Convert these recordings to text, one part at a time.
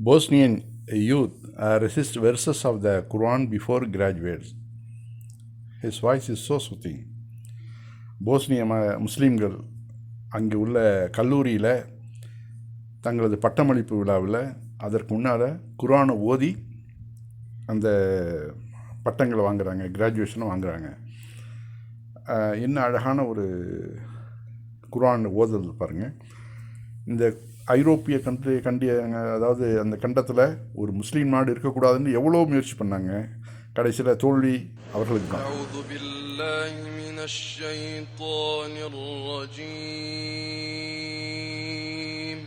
Bosnian youth uh, verses verses of the Quran before graduates. His voice is so soothing. போஸ்னிய ம முஸ்லீம்கள் அங்கே உள்ள கல்லூரியில் தங்களது பட்டமளிப்பு விழாவில் அதற்கு முன்னால் குரானை ஓதி அந்த பட்டங்களை வாங்குகிறாங்க கிராஜுவேஷனை வாங்குறாங்க இன்னும் என்ன அழகான ஒரு குரான் ஓதுறது பாருங்கள் இந்த ஐரோப்பிய கண்ட்ரி கண்டிய அதாவது அந்த கண்டத்தில் ஒரு முஸ்லீம் நாடு இருக்கக்கூடாதுன்னு எவ்வளோ முயற்சி பண்ணாங்க கடைசியில் தோல்வி அவர்களுக்கு தான் أعوذ بالله من الشيطان الرجيم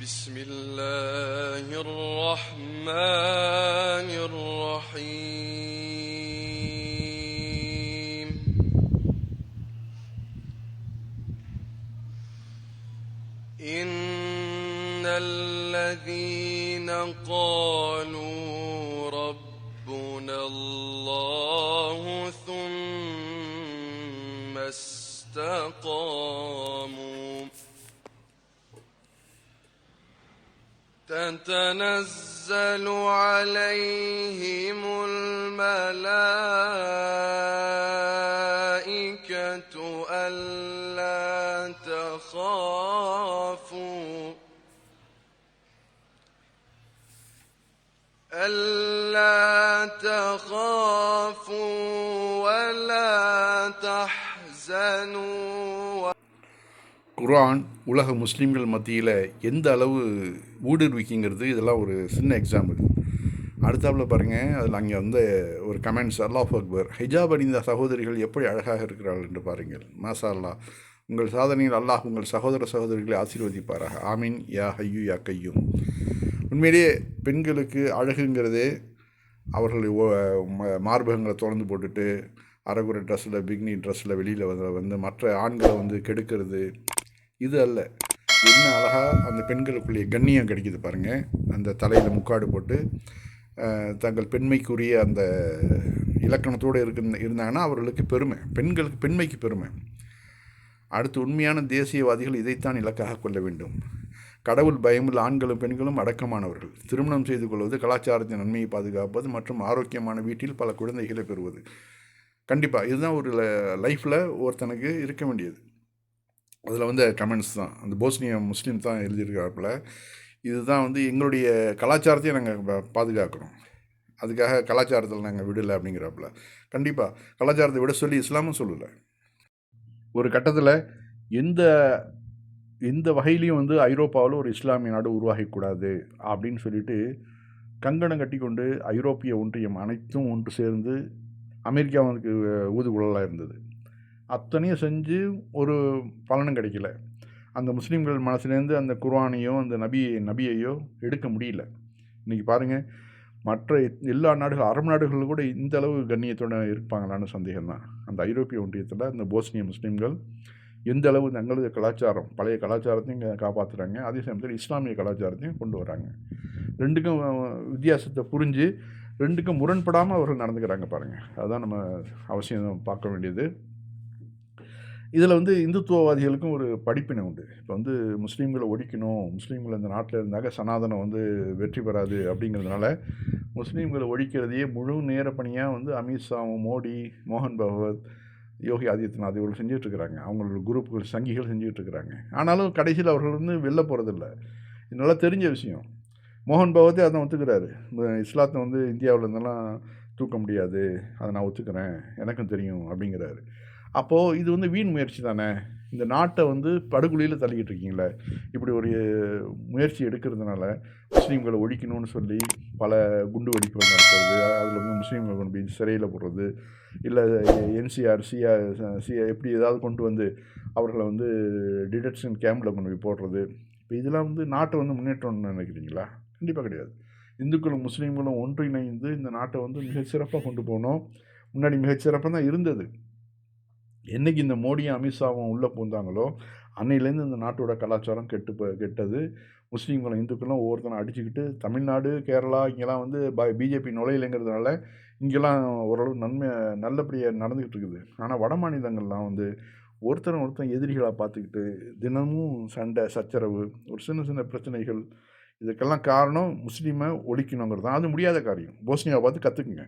بسم الله الرحمن الرحيم إن الذين قالوا ربنا الله ثم استقاموا تتنزل عليهم الملائكة ألا تخافوا ألا تخافوا ولا تحزنوا குர்ஆன் உலக முஸ்லீம்கள் மத்தியில் எந்த அளவு ஊடுருவிக்கிங்கிறது இதெல்லாம் ஒரு சின்ன எக்ஸாம்பிள் அடுத்தாப்புல பாருங்கள் அதில் அங்கே வந்து ஒரு கமெண்ட்ஸ் அல்லாஹ் அக்பர் ஹிஜாப் அணிந்த சகோதரிகள் எப்படி அழகாக இருக்கிறார்கள் என்று பாருங்கள் மாசா அல்லாஹ் உங்கள் சாதனையில் அல்லாஹ் உங்கள் சகோதர சகோதரிகளை ஆசீர்வதிப்பாராக. ஆமீன். யா ஹையூ யா கையும். உண்மையிலேயே பெண்களுக்கு அழகுங்கிறதே அவர்களை ம- மார்பகங்களை திறந்து போட்டுட்டு அரைகுறை ட்ரெஸ்ஸில் பிக்னி ட்ரெஸ்ஸில் வெளியில் வந்து வந்து மற்ற ஆண்களை வந்து கெடுக்கிறது இது அல்ல. என்ன அழகாக அந்த பெண்களுக்குள்ளே கண்ணியம் கிடைக்குது பாருங்கள் அந்த தலையில் முக்காடு போட்டு தங்கள் பெண்மைக்குரிய அந்த இலக்கணத்தோடு இருக்கு இருந்தாங்கன்னா அவர்களுக்கு பெருமை. பெண்களுக்கு பெண்மைக்கு பெருமை. அடுத்து உண்மையான தேசியவாதிகள் இதைத்தான் இலக்காக கொள்ள வேண்டும். கடவுள் பயமுள்ள ஆண்களும் பெண்களும் அடக்கமானவர்கள். திருமணம் செய்து கொள்வது கலாச்சாரத்தின் நன்மையை பாதுகாப்பது மற்றும் ஆரோக்கியமான வீட்டில் பல குழந்தைகளை பெறுவது. கண்டிப்பாக இதுதான் ஒரு லைஃப்பில் ஒருத்தனுக்கு இருக்க வேண்டியது. அதில் வந்து கமெண்ட்ஸ் தான். அந்த போஸ்னிய முஸ்லீம் தான் எழுதியிருக்காப்புல. இதுதான் வந்து எங்களுடைய கலாச்சாரத்தையும் நாங்கள் பாதுகாக்கிறோம். அதுக்காக கலாச்சாரத்தில் நாங்கள் விடலை அப்படிங்கிறாப்புல. கண்டிப்பாக கலாச்சாரத்தை விட சொல்லி இஸ்லாமும் சொல்லலை. ஒரு கட்டத்தில் எந்த எந்த வகையிலையும் வந்து ஐரோப்பாவில் ஒரு இஸ்லாமிய நாடு உருவாகக்கூடாது அப்படின்னு சொல்லிட்டு கங்கணம் கட்டி கொண்டு ஐரோப்பிய ஒன்றியம் அனைத்தும் ஒன்று சேர்ந்து அமெரிக்காவுக்கு ஊதுகுழலாக இருந்தது. அத்தனையும் செஞ்சு ஒரு பலனும் கிடைக்கல. அந்த முஸ்லீம்கள் மனசுலேருந்து அந்த குர்வானையோ அந்த நபி நபியையோ எடுக்க முடியல. இன்றைக்கி பாருங்கள் மற்ற எல்லா நாடுகள் அரபு நாடுகளில் கூட இந்த அளவு கண்ணியத்தோட இருப்பாங்களான்னு சந்தேகம்தான். அந்த ஐரோப்பிய ஒன்றியத்தில் இந்த போஸ்னிய முஸ்லீம்கள் எந்த அளவு தங்களது கலாச்சாரம் பழைய கலாச்சாரத்தையும் காப்பாற்றுறாங்க அதே சமயத்தில் இஸ்லாமிய கலாச்சாரத்தையும் கொண்டு வராங்க. ரெண்டுக்கும் வித்தியாசத்தை புரிஞ்சு ரெண்டுக்கும் முரண்படாமல் அவர்கள் நடந்துக்கிறாங்க பாருங்கள் அதுதான் நம்ம அவசியம் பார்க்க வேண்டியது. இதில் வந்து இந்துத்துவவாதிகளுக்கும் ஒரு படிப்பினை உண்டு. இப்போ வந்து முஸ்லீம்களை ஒழிக்கணும் முஸ்லீம்கள் இந்த நாட்டில் இருந்தாக்க சனாதனம் வந்து வெற்றி பெறாது அப்படிங்கிறதுனால முஸ்லீம்களை ஒழிக்கிறதையே முழு நேர பணியாக வந்து அமித்ஷாவும் மோடி மோகன் பகவத் யோகி ஆதித்யநாத் இவர்கள் செஞ்சிகிட்ருக்குறாங்க அவங்களோட குரூப்புகள் சங்கிகள் செஞ்சிட்ருக்கிறாங்க ஆனாலும் கடைசியில் அவர்கள் வந்து வெளில போகிறதில்ல இது நல்லா தெரிஞ்ச விஷயம். மோகன் பகவத்தே அதை ஒத்துக்கிறாரு. இஸ்லாத்தை வந்து இந்தியாவில் இருந்தெல்லாம் தூக்க முடியாது. அதை நான் ஒத்துக்கிறேன். எனக்கும் தெரியும் அப்படிங்கிறாரு. அப்போது இது வந்து வீண் முயற்சி தானே? இந்த நாட்டை வந்து படுகொலியில் தள்ளிக்கிட்டு இருக்கீங்களே இப்படி ஒரு முயற்சி எடுக்கிறதுனால முஸ்லீம்களை ஒழிக்கணும்னு சொல்லி பல குண்டு வெடிப்புகள் நடத்துறது அதில் வந்து முஸ்லீம்களை கொண்டு போய் சிறையில் போடுறது இல்லை என்சிஆர் சிஆர் சிஆ எப்படி ஏதாவது கொண்டு வந்து அவர்களை வந்து டிடெக்ஷன் கேம்பில் கொண்டு போய் போடுறது. இப்போ இதெல்லாம் வந்து நாட்டை வந்து முன்னேற்றம்னு நினைக்கிறீங்களா? கண்டிப்பாக கிடையாது. இந்துக்களும் முஸ்லீம்களும் ஒன்றிணைந்து இந்த நாட்டை வந்து மிகச்சிறப்பாக கொண்டு போகணும் முன்னாடி மிகச்சிறப்பாக தான் இருந்தது. என்னைக்கு இந்த மோடியும் அமித்ஷாவும் உள்ளே பூந்தாங்களோ அன்னையிலேருந்து இந்த நாட்டோட கலாச்சாரம் கெட்டு போ கெட்டது. முஸ்லீம்களும் இந்துக்களும் ஒவ்வொருத்தனை அடிச்சுக்கிட்டு தமிழ்நாடு கேரளா இங்கெல்லாம் வந்து பிஜேபி நுழையிலைங்கிறதுனால இங்கெல்லாம் ஓரளவு நன்மை நல்லபடியாக நடந்துக்கிட்டு இருக்குது. ஆனால் வட மாநிலங்கள்லாம் வந்து ஒருத்தரை ஒருத்தன் எதிரிகளாக பார்த்துக்கிட்டு தினமும் சண்டை சச்சரவு ஒரு சின்ன சின்ன பிரச்சனைகள் இதுக்கெல்லாம் காரணம் முஸ்லீமை ஒழிக்கணுங்கிறது தான். அது முடியாத காரியம். போஸ்னியாவை பார்த்து கற்றுக்குங்க